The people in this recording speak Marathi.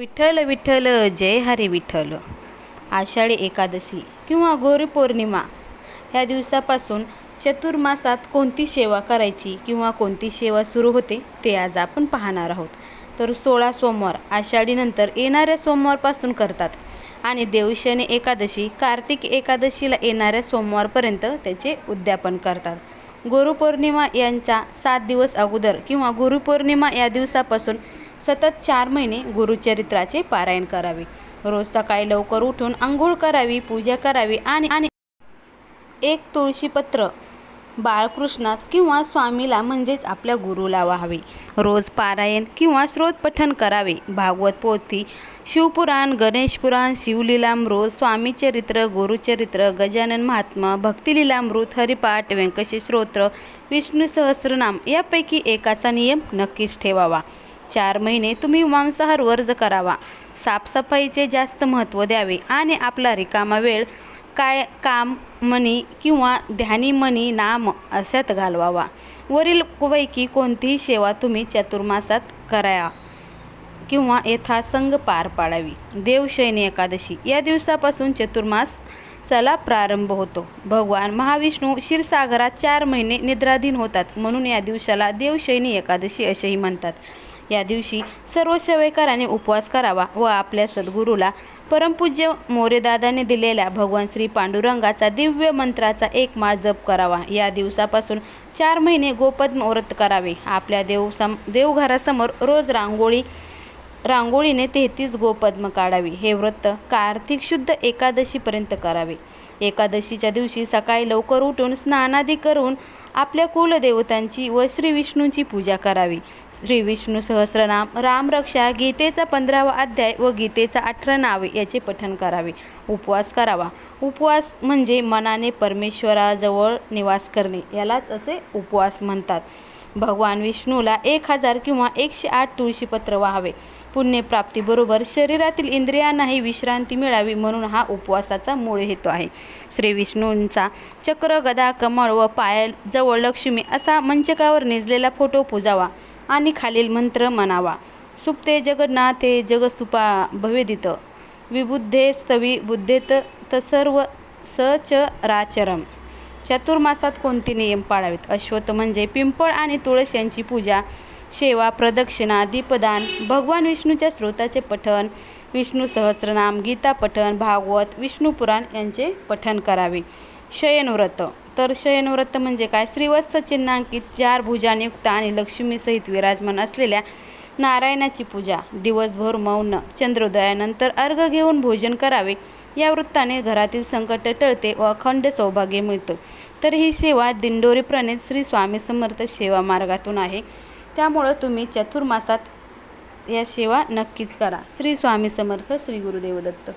विठ्ठल विठ्ठल जय हरे विठ्ठल. आषाढी एकादशी किंवा गौरी पौर्णिमा. ह्या दिवसापासून चतुर्मासात कोणती सेवा करायची किंवा कोणती सेवा सुरू होते ते आज आपण पाहणार आहोत. तर सोळा सोमवार आषाढीनंतर येणाऱ्या सोमवारपासून करतात. आणि देवशनी एकादशी कार्तिक एकादशीला येणाऱ्या सोमवारपर्यंत त्याचे उद्यापन करतात. गुरुपौर्णिमा यांचा सात दिवस अगोदर किंवा गुरुपौर्णिमा या दिवसापासून सतत चार महिने गुरुचरित्राचे पारायण करावे. रोज सकाळी लवकर उठून आंघोळ करावी पूजा करावी आणि आणि एक तुळशीपत्र बाळकृष्णास किंवा स्वामीला म्हणजेच आपल्या गुरुला व्हावे रोज पारायण किंवा स्रोत करावे. भागवत पोथी शिवपुराण गणेशपुराण शिवलीलामृत स्वामीचरित्र गुरुचरित्र गजानन महात्मा भक्तिलीलामृत हरिपाठ व्यंकटेश विष्णू सहस्रनाम यापैकी एकाचा नियम नक्कीच ठेवावा. चार महिने तुम्ही मांसाहार वर्ज करावा. साफसफाईचे जास्त महत्त्व द्यावे आणि आपला रिकामा वेळ काय काम मनी किंवा ध्यानी मनी नाम अशात घालवावा. वरील पैकी कोणतीही सेवा तुम्ही चतुर्मासात करा किंवा यथासंग पार पाडावी. देवशयनी एकादशी. या दिवसापासून चतुर्मास चला प्रारंभ होतो. भगवान महाविष्णू क्षीरसागरात चार महिने निद्राधीन होतात. म्हणून या दिवसाला देवशयनी एकादशी असेही म्हणतात. या दिवशी सर्व सेवेकरांनी उपवास करावा व आपल्या सद्गुरूला परमपूज्य मोरेदादाने दिलेल्या भगवान श्री पांडुरंगाचा दिव्य मंत्राचा एक माळ जप करावा. या दिवसापासून चार महिने गोपद्म व्रत करावे. आपल्या देव सम देवघरासमोर रोज रांगोळी रांगोळीने तेहतीस गोपद्म काढावी. हे व्रत कार्तिक शुद्ध एकादशीपर्यंत करावे. एकादशीच्या दिवशी सकाळी लवकर उठून स्नानादी करून आपल्या कुलदेवतांची व श्री विष्णूंची पूजा करावी. श्री विष्णू सहस्रनाम रामरक्षा गीतेचा पंधरावा अध्याय व गीतेचा अठरा नावे याचे पठण करावे. उपवास करावा. उपवास म्हणजे मनाने परमेश्वराजवळ निवास करणे. यालाच असे उपवास म्हणतात. भगवान विष्णूला एक हजार किंवा एकशे आठ तुळशीपत्र व्हावे. पुण्यप्राप्तीबरोबर शरीरातील इंद्रियांनाही विश्रांती मिळावी म्हणून हा उपवासाचा मूळ हेतू आहे. श्री विष्णूंचा चक्र गदा कमळ व पायाजवळ लक्ष्मी असा मंचकावर निजलेला फोटो पूजावा आणि खालील मंत्र म्हणावा. सुप्ते जगन्नाथे जगस्तुपा भवेदित. विबुद्धे स्तवी बुद्धेत तसर्व सचराचरम चातुर्मासात कोणते नियम पाळावेत? अश्वत्थ म्हणजे पिंपळ आणि तुळस यांची पूजा सेवा प्रदक्षिणा दीपदान भगवान विष्णूच्या स्रोताचे पठण विष्णू सहस्रनाम गीता पठण भागवत विष्णुपुराण यांचे पठण करावे. शयनव्रत. तर शयनव्रत म्हणजे काय? श्रीवत्स चिन्हांकित चार भुजांयुक्त आणि लक्ष्मीसहित विराजमान असलेल्या नारायणाची पूजा दिवसभर मौन चंद्रोदयानंतर अर्घ घेऊन भोजन करावे. या वृत्ताने घरातील संकट टळते व अखंड सौभाग्य मिळतो. तर ही सेवा दिंडोरी प्रणित श्री स्वामी समर्थ सेवा मार्गातून आहे. त्यामुळं तुम्ही चतुर्मासात या सेवा नक्कीच करा. श्री स्वामी समर्थ श्री गुरुदेव दत्त.